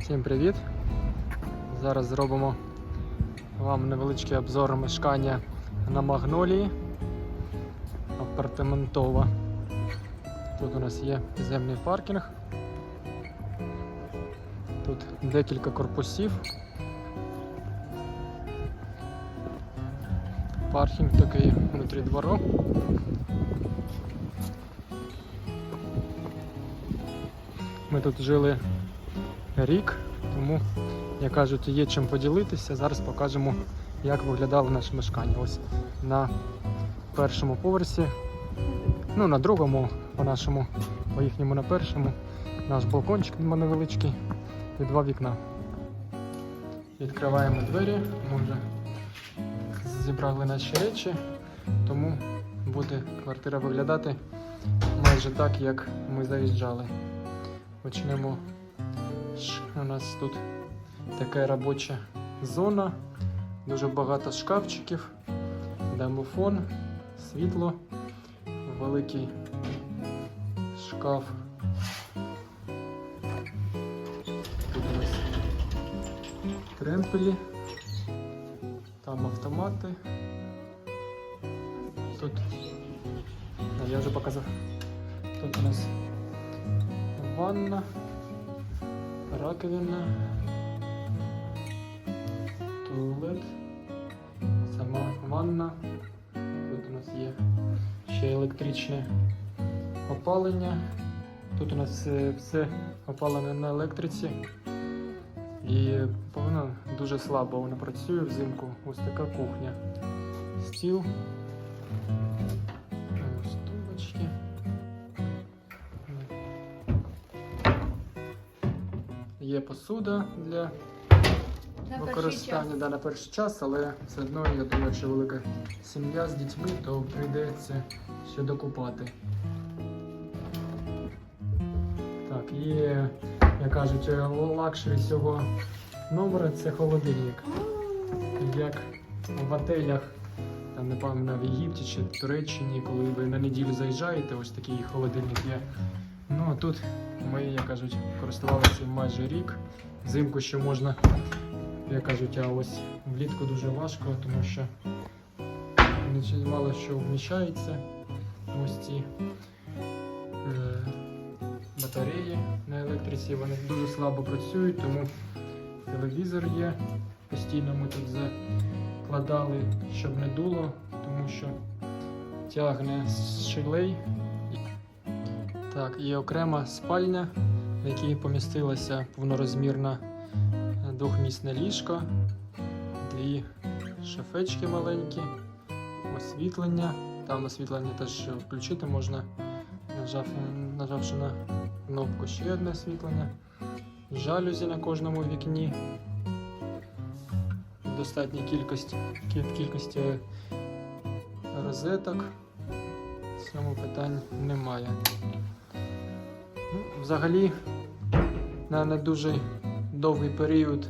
Всім привіт! Зараз зробимо вам невеличкий обзор мешкання на Магнолії апартаментова. Тут у нас є підземний паркінг. Тут декілька корпусів. Паркінг такий внутрі двору. Ми тут жили рік, тому, як кажуть, є чим поділитися. Зараз покажемо, як виглядало наше мешкання. Ось на першому поверсі, ну на другому, по нашому, по їхньому на першому, наш балкончик невеличкий і два вікна. Відкриваємо двері, ми вже зібрали наші речі, тому буде квартира виглядати майже так, як ми заїжджали. Почнемо. У нас тут така робоча зона, дуже багато шкафчиків, домофон, світло, великий шкаф. Тут у нас тремпелі, там автомати. Тут, я вже показав. Тут у нас ванна, раковина, туалет, сама ванна. Тут у нас є ще електричне опалення. Тут у нас е, все опалене на електриці. І воно дуже слабо воно працює взимку. Ось така кухня. Стіл. Є посуда для використання да, на перший час, але все одно, я думаю, якщо велика сім'я з дітьми, то прийдеться ще докупати. Так, є, як кажуть, лакшері цього номера це холодильник. Як в отелях, там, не пам'ятаю, в Єгипті чи Туреччині, коли ви на неділю заїжджаєте, ось такий холодильник є. Ну а тут ми, як кажуть, користувалися майже рік. Взимку ще можна, як кажуть, а ось влітку дуже важко, тому що мало що вміщається. Ось ці е, батареї на електриці, вони дуже слабо працюють, тому телевізор є. Постійно ми тут закладали, щоб не дуло, тому що тягне з шилей. Так, і окрема спальня, в якій помістилося повнорозмірне е, двохмісне ліжко, дві шафечки маленькі, освітлення. Там освітлення теж включити можна, нажав, нажавши на кнопку ще одне освітлення. Жалюзі на кожному вікні. В достатній кількості, кількості розеток. В цьому питань немає. Ну, взагалі, на не дуже довгий період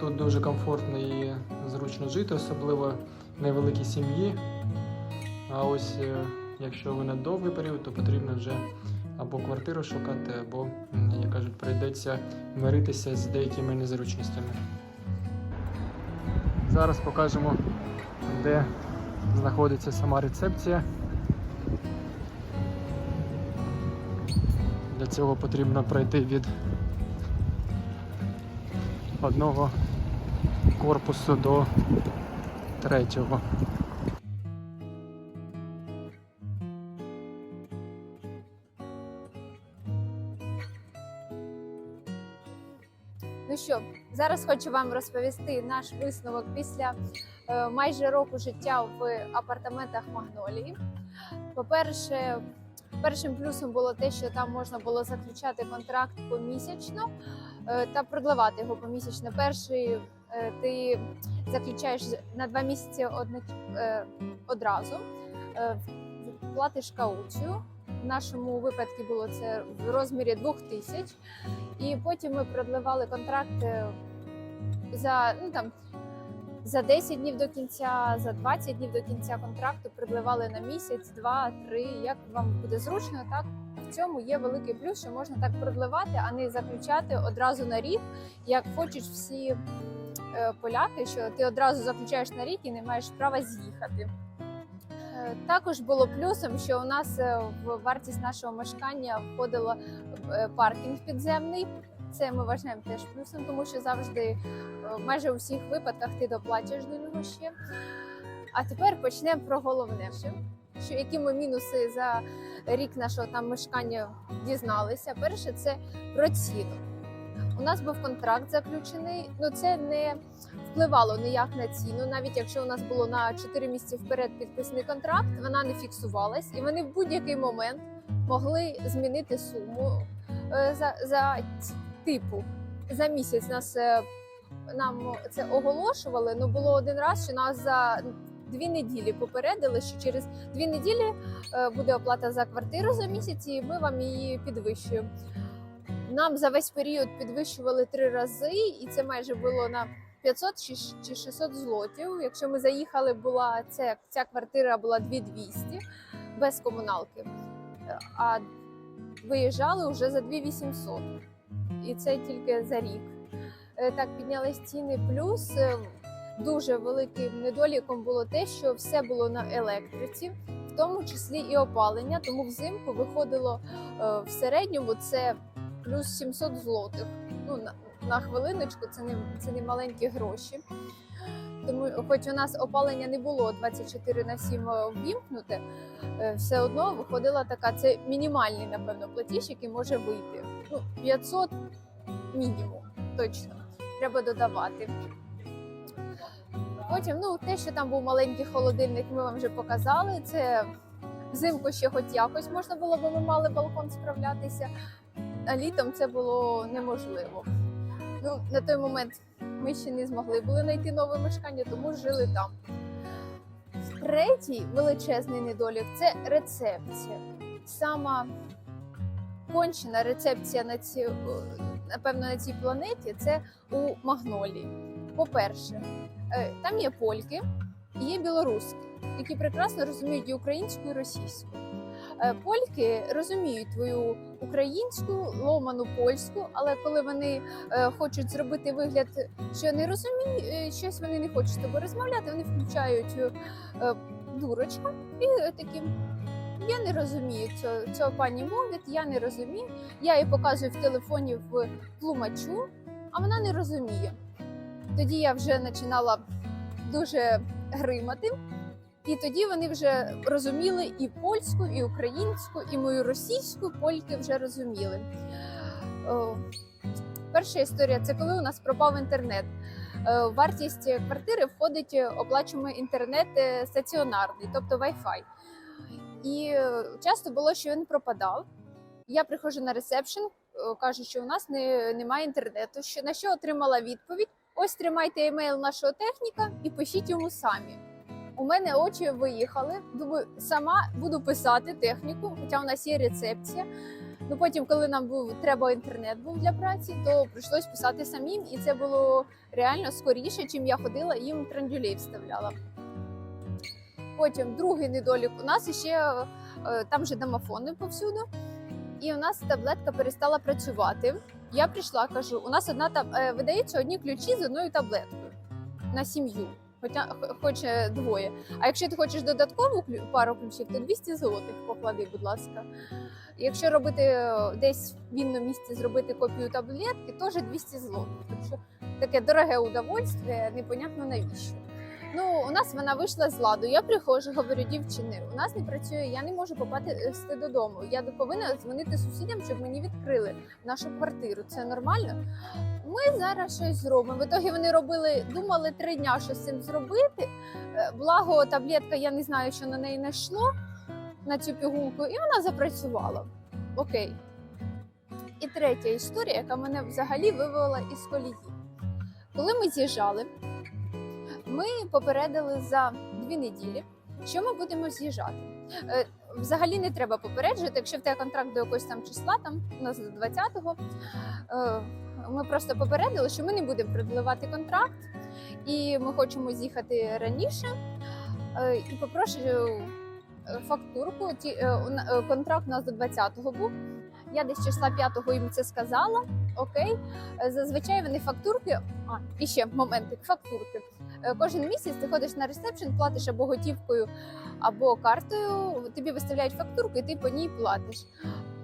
тут дуже комфортно і зручно жити, особливо невеликій сім'ї. А ось е, якщо ви на довгий період, то потрібно вже або квартиру шукати, або, як кажуть, прийдеться миритися з деякими незручностями. Зараз покажемо, де знаходиться сама рецепція. Для цього потрібно пройти від одного корпусу до третього. Ну що, зараз хочу вам розповісти наш висновок після е, майже року життя в апартаментах Магнолії. По-перше, першим плюсом було те, що там можна було заключати контракт помісячно е, та продливати його помісячно. Перший е, ти заключаєш на два місяці е, одразу, платиш кауцію. В нашому випадку було це в розмірі 2000. І потім ми продливали контракт за ну там за 10 днів до кінця, за 20 днів до кінця контракту продливали на місяць, два, три. Як вам буде зручно, так? в цьому є великий плюс, що можна так продливати, а не заключати одразу на рік, як хочуть всі е, поляки, що ти одразу заключаєш на рік і не маєш права з'їхати. Е, Також було плюсом, що у нас е, в вартість нашого мешкання входило паркінг підземний. Це ми вважаємо теж плюсом, тому що завжди е, майже у всіх випадках ти доплачуєш до нього ще. А тепер почнемо про головне. Що, які ми мінуси за рік нашого там мешкання дізналися. Перше, це про ціну. У нас був контракт заключений. Ну це не впливало ніяк на ціну. Навіть якщо у нас було на 4 місяці вперед підписаний контракт, вона не фіксувалась, і вони в будь-який момент могли змінити суму е, за, за типу. За місяць нас е, нам це оголошували. Ну було один раз, що нас за дві неділі попередили, що через дві неділі е, буде оплата за квартиру за місяць, і ми вам її підвищуємо. Нам за весь період підвищували три рази, і це майже було на 500 чи ш- 600 злотів. Якщо ми заїхали, була це ця квартира була 2200 без комуналки, Е, а виїжджали вже за 2800. І це тільки за рік. Е, Так піднялись ціни. Плюс е, дуже великим недоліком було те, що все було на електриці, в тому числі і опалення. Тому взимку виходило е, в середньому це плюс 700 злотих. Ну на, на хвилиночку це не це не маленькі гроші. Тому, хоч у нас опалення не було 24 на 7 ввімкнуте, е, все одно виходила така. Це мінімальний, напевно, платіж, який може вийти. Ну 500 мінімум, точно треба додавати. Потім, ну те, що там був маленький холодильник, ми вам вже показали. Це взимку ще хоч якось можна було, бо ми мали балкон справлятися, а літом це було неможливо. Ну, на той момент ми ще не змогли були знайти нове мешкання, тому жили там. Третій величезний недолік це рецепція. Сама кончена рецепція на ці, напевно, на цій планеті це у Магнолії. По-перше, е, там є польки і є білоруски, які прекрасно розуміють і українську, і російську. Е, Польки розуміють твою українську, ломану польську, але коли вони е, хочуть зробити вигляд, що не розуміють, е, щось вони не хочуть з тобою розмовляти, вони включають дурочку і таким. Я не розумію цього, цього пані мовить, я не розумію. Я їй показую в телефоні в тлумачу, а вона не розуміє. Тоді я вже починала дуже гримати, і тоді вони вже розуміли і польську, і українську, і мою російську польки вже розуміли. О, перша історія це коли у нас пропав інтернет. Е, Вартість квартири входить оплачуємо інтернет е, стаціонарний, тобто Wi-Fi. І е, часто було, що він пропадав. Я приходжу на ресепшн, кажу, що у нас не, немає інтернету. Що на що отримала відповідь: ось тримайте емейл нашого техніка і пишіть йому самі. У мене очі виїхали. Думаю, сама буду писати техніку, хоча у нас є рецепція. Ну потім, коли нам був треба інтернет був для праці, то прийшлось писати самим, і це було реально скоріше, чим я ходила їм трандюлей вставляла. Потім другий недолік. У нас ще е, там же домофони повсюду, і у нас таблетка перестала працювати. Я прийшла, кажу: у нас одна таб... е, видається одні ключі з одною таблеткою на сім'ю, хоча хоче двоє. А якщо ти хочеш додаткову пару ключів, то 200 злотих поклади, будь ласка. Якщо робити е, десь в вільному місці зробити копію таблетки, теж 200 злотих. Тобто таке дороге удовольствие, непонятно навіщо. Ну, у нас вона вийшла з ладу. Я приходжу, говорю, дівчини, у нас не працює, я не можу попасти додому. Я повинна дзвонити сусідям, щоб мені відкрили нашу квартиру. Це нормально? Ми зараз щось зробимо. В ітогі вони робили, думали три дня, що з цим зробити. Е, Благо, таблетка, я не знаю, що на неї не йшло на цю пігулку, і вона запрацювала. Окей. І третя історія, яка мене взагалі вивела із колії. Коли ми з'їжджали, ми попередили за дві неділі, що ми будемо з'їжджати. Е, Взагалі не треба попереджувати, якщо в тебе контракт до якогось там числа, там у нас до 20-го. е, Ми просто попередили, що ми не будемо продливати контракт, і ми хочемо з'їхати раніше. Е, І попрошу фактурку. Контракт у нас до 20-го був. Я десь числа 5-го їм це сказала. Окей, зазвичай вони фактурки. А і ще моментик, фактурки. Е, Кожен місяць ти ходиш на ресепшн, платиш або готівкою, або картою. Тобі виставляють фактурку, і ти по ній платиш.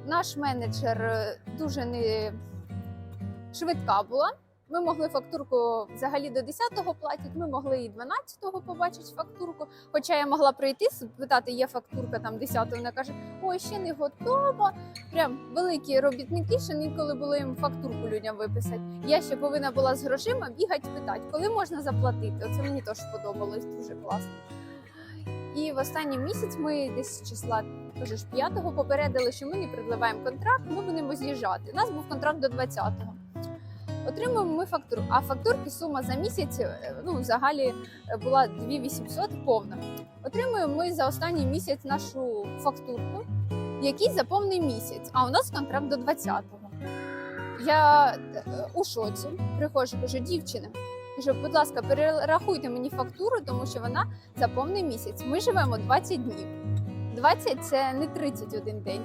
Наш менеджер е, дуже не швидка була. Ми могли фактурку взагалі до 10-го платять, ми могли і 12-го побачити фактурку. Хоча я могла прийти, спитати, є фактурка там 10-го, вона каже, ой, ще не готова. Прям великі робітники, що ніколи було їм фактурку людям виписати. Я ще повинна була з грошима бігати, питати, коли можна заплатити. Оце мені теж сподобалось, дуже класно. І в останній місяць ми десь числа ж 5-го попередили, що ми не предливаємо контракт, ми будемо з'їжджати. У нас був контракт до 20-го. Отримуємо ми фактуру. А фактурки сума за місяць е, ну, взагалі е, була 2800 повна. Отримуємо ми за останній місяць нашу фактурку, який за повний місяць. А у нас контракт до 20-го. Я е, у шоці приходжу, кажу, дівчина. Кажу, будь ласка, перерахуйте мені фактуру, тому що вона за повний місяць. Ми живемо 20 днів. 20 це не 31 день.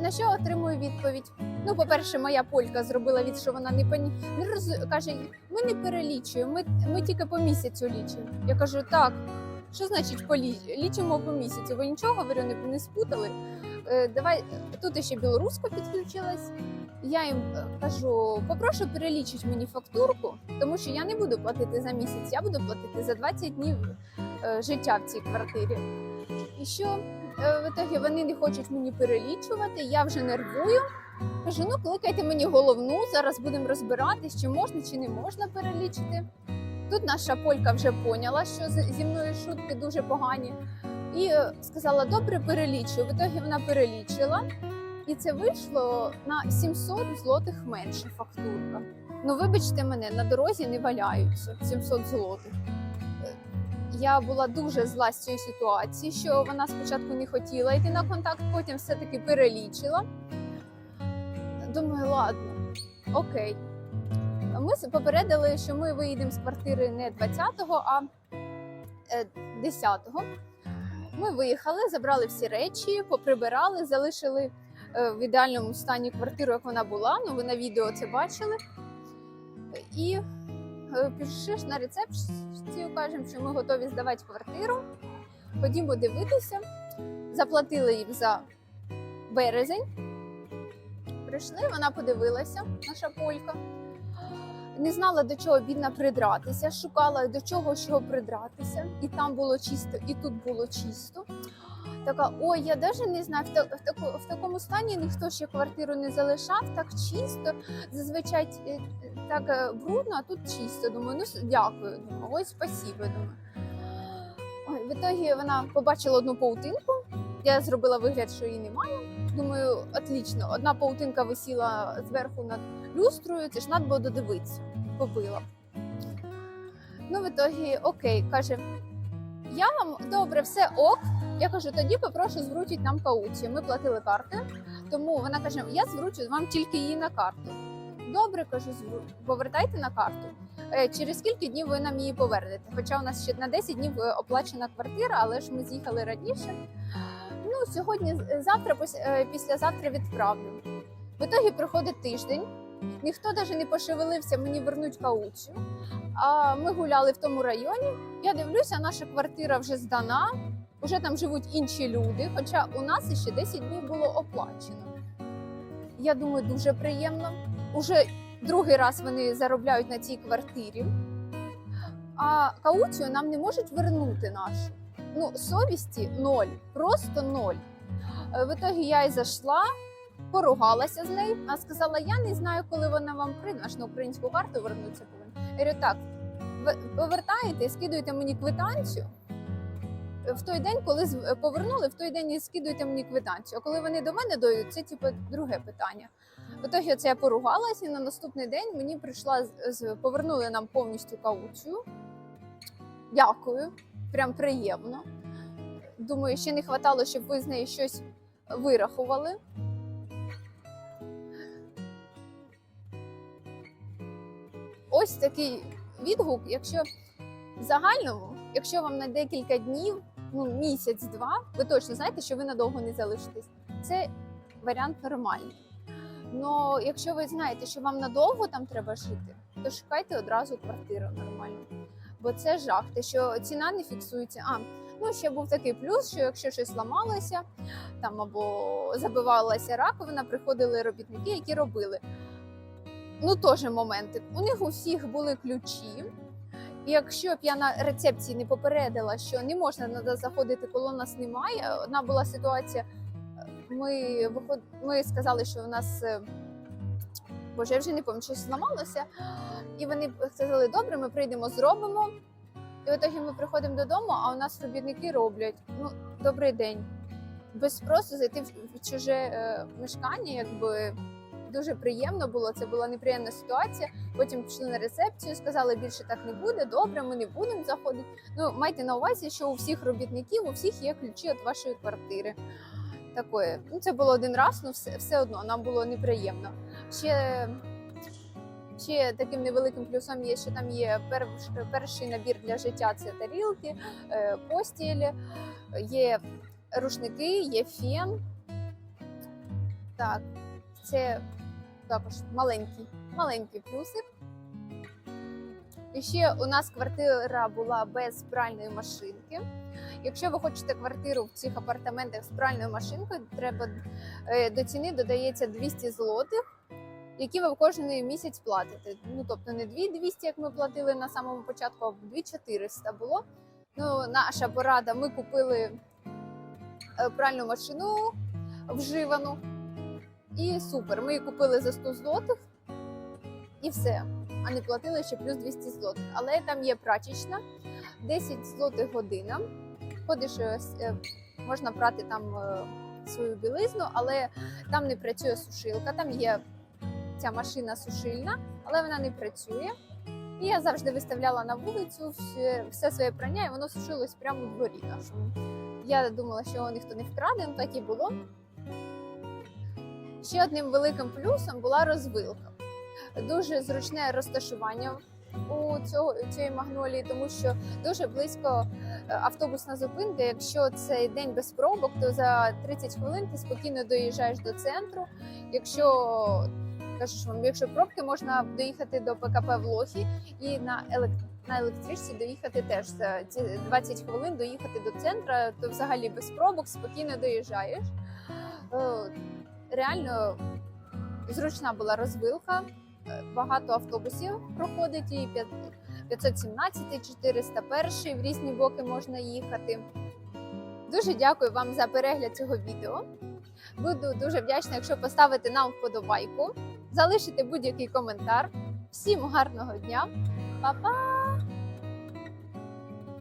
На що отримую відповідь? Ну, по-перше, моя полька зробила від, що вона не пані... не роз... каже, ми не перелічуємо, ми, ми тільки по місяцю лічимо. Я кажу, так. Що значить полі... лічимо по місяцю? Ви нічого говорю, не, не спутали. Е, давай тут ще білоруська підключилась. Я їм е, кажу, попрошу перелічити мені фактурку, тому що я не буду платити за місяць, я буду платити за 20 днів е, життя в цій квартирі. І що е, в ітогі вони не хочуть мені перелічувати, я вже нервую. Кажу, ну кликайте мені головну, зараз будемо розбиратись, чи можна, чи не можна перелічити. Тут наша полька вже поняла, що зі мною шутки дуже погані, і е, сказала: добре, перелічую. В ітогі вона перелічила, і це вийшло на 700 злотих менше фактурка. Ну, вибачте мене, на дорозі не валяються 700 злотих. Е, Я була дуже зла з цієї ситуації, що вона спочатку не хотіла йти на контакт, потім все-таки перелічила. Думаю, ладно, окей. Ми попередили, що ми виїдемо з квартири не 20-го, а е, 10-го. Ми виїхали, забрали всі речі, поприбирали, залишили е, в ідеальному стані квартиру, як вона була. Ну, ви на відео це бачили. І е, пішли на рецепцію, кажемо, що ми готові здавати квартиру. Ходімо дивитися. Заплатили їм за березень. Прийшли, вона подивилася, наша полька. Не знала до чого бідна придратися, шукала до чого чого придратися. І там було чисто, і тут було чисто. Така, ой, я навіть не знаю, в, та- в, таку, в такому стані ніхто ще квартиру не залишав, так чисто. Зазвичай е, так е, брудно, а тут чисто. Думаю, ну дякую. Думаю, ой, спасибо. Думаю. Ой, в ітогі вона побачила одну паутинку. Я зробила вигляд, що її немає. Думаю, отлично. Одна паутинка висіла зверху над люстрою, це ж треба було додивитися. Побила. Ну, в ітогі, окей, каже, я вам добре, все ок. Я кажу, тоді попрошу зврутіть нам кауцію. Ми платили картою, тому вона каже: я звручу вам тільки її на карту. Добре, кажу, повертайте на карту. Е, Через скільки днів ви нам її повернете? Хоча у нас ще на 10 днів е, оплачена квартира, але ж ми з'їхали раніше. Ну, сьогодні, завтра, е, післязавтра відправлю. В ітогі приходить тиждень, ніхто навіть не пошевелився мені вернуть кауцію. А ми гуляли в тому районі. Я дивлюся, наша квартира вже здана, вже там живуть інші люди, хоча у нас ще 10 днів було оплачено. Я думаю, дуже приємно. Уже другий раз вони заробляють на цій квартирі, а кауцію нам не можуть вернути нашу. Ну, совісті ноль, просто ноль. Е, В ітогі я й зайшла, поругалася з нею. Вона сказала: я не знаю, коли вона вам прийде, аж на українську карту вернуться повинна. Я говорю, так, ви повертаєте і скидуєте мені квитанцію. В той день, коли повернули, в той день і скидуєте мені квитанцію. А коли вони до мене дойдуть, це типу друге питання. Ітогі це я поругалася, і на наступний день мені прийшла повернули нам повністю кауцію. Дякую, прям приємно. Думаю, ще не вистачало, щоб ви з неї щось вирахували. Ось такий відгук. Якщо в загальному, якщо вам на декілька днів ну, місяць-два, ви точно знаєте, що ви надовго не залишитесь. Це варіант нормальний. Но якщо ви знаєте, що вам надовго там треба жити, то шукайте одразу квартиру нормальну. Бо це жах, те, що ціна не фіксується. А ну ще був такий плюс, що якщо щось ламалося там або забивалася раковина, приходили робітники, які робили. Ну, теж моменти. У них у всіх були ключі. І якщо б я на рецепції не попередила, що не можна туди заходити, коли нас немає. Одна була ситуація. Ми виход... ми сказали, що у нас е, боже, я вже не пам'ятаю, щось зламалося. І вони сказали, добре, ми прийдемо, зробимо. І в ітогі ми приходимо додому, а у нас робітники роблять. Ну, добрий день. Без спросу зайти в чуже е, мешкання, якби дуже приємно було. Це була неприємна ситуація. Потім пішли на рецепцію, сказали, більше так не буде. Добре, ми не будемо заходити. Ну майте на увазі, що у всіх робітників у всіх є ключі від вашої квартири. Такое. Ну це було один раз, але все, все одно нам було неприємно. Ще Ще таким невеликим плюсом є, що там є перш- перший набір для життя це тарілки, е, постіль, є рушники, є фен. Так, це також маленький, маленький плюсик. І ще у нас квартира була без пральної машинки. Якщо ви хочете квартиру в цих апартаментах з пральною машинкою, треба е, до ціни додається 200 злотих які ви кожен місяць платите. Ну тобто не 2200, як ми платили на самому початку, а 2400 було. Ну, наша порада. Ми купили е, пральну машину вживану. І супер. Ми її купили за 100 злотих і все. А не платили ще плюс 200 злотих. Але там є прачечна, 10 злотих година. Ходиш, е, е, можна прати там е, свою білизну, але там не працює сушилка, там є ця машина сушильна, але вона не працює. І я завжди виставляла на вулицю все, все своє прання, і воно сушилось прямо у дворі нашому. Я думала, що його ніхто не вкраде, ну так і було. Ще одним великим плюсом була розвилка. Дуже зручне розташування у цього, цієї магнолії, тому що дуже близько автобусна зупинка. Якщо цей день без пробок, то за 30 хвилин ти спокійно доїжджаєш до центру. Якщо кажу ж вам, якщо пробки, можна доїхати до ПКП в Лохі і на елек... на електричці доїхати теж за ці 20 хвилин доїхати до центра, то взагалі без пробок спокійно доїжджаєш. Е, Реально зручна була розвилка, е, багато автобусів проходить, і 517, 401 в різні боки можна їхати. Дуже дякую вам за перегляд цього відео. Буду дуже вдячна, якщо поставите нам вподобайку, залишите будь-який коментар. Всім гарного дня, Па-па!